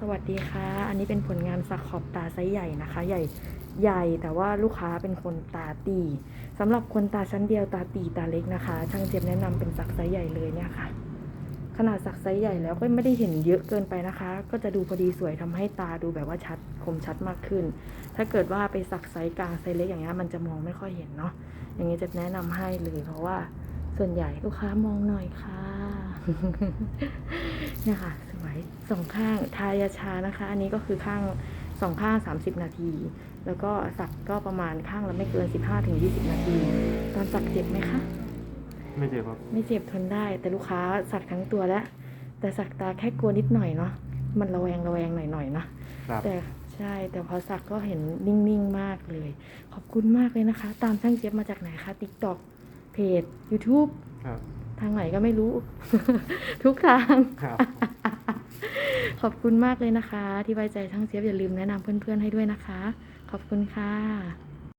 สวัสดีค่ะ อันนี้เป็นผลงานสักขอบตาไซส์ใหญ่นะคะ ใหญ่ใหญ่แต่ว่าลูกค้าเป็นคนตาตีสำหรับคนตาชั้นเดียวตาตีตาเล็กนะคะช่างเจ็บแนะนำเป็นสักไซส์ใหญ่เลยเนี่ยค่ะ ขนาดสักไซส์ใหญ่แล้วก็ไม่ได้เห็นเยอะเกินไปนะคะ ก็จะดูพอดีสวยทำให้ตาดูแบบว่าชัดคมชัดมากขึ้น ถ้าเกิดว่าไปสักไซส์กลางไซส์เล็กอย่างเงี้ยมันจะมองไม่ค่อยเห็นเนาะอย่างนี้จะแนะนำให้เลยเพราะว่าส่วนใหญ่ลูกค้ามองหน่อยค่ะเนี่ยค่ะ สวยสองข้างทายาชานะคะ อันนี้ก็คือข้างสองข้าง 30 นาที แล้วก็สักก็ประมาณข้างละไม่เกิน 15-20 นาที ตอนสักเจ็บไหมคะ ไม่เจ็บครับ ไม่เจ็บทนได้ แต่ลูกค้าสักทั้งตัวแล้ว แต่สักตาแค่กลัวนิดหน่อยเนาะ มันระแวงระแวงหน่อยๆนะครับแต่ใช่ แต่พอสักก็เห็นนิ่งๆมากเลย ขอบคุณมากเลยนะคะ ตามช่างเจี๊ยบมาจากไหนคะ TikTok เพจ YouTube ครับทางไหนก็ไม่รู้ ทุกทางครับ ขอบคุณมากเลยนะคะ ที่ไว้ใจช่างเจี๊ยบอย่าลืมแนะนำเพื่อนๆให้ด้วยนะคะ ขอบคุณค่ะ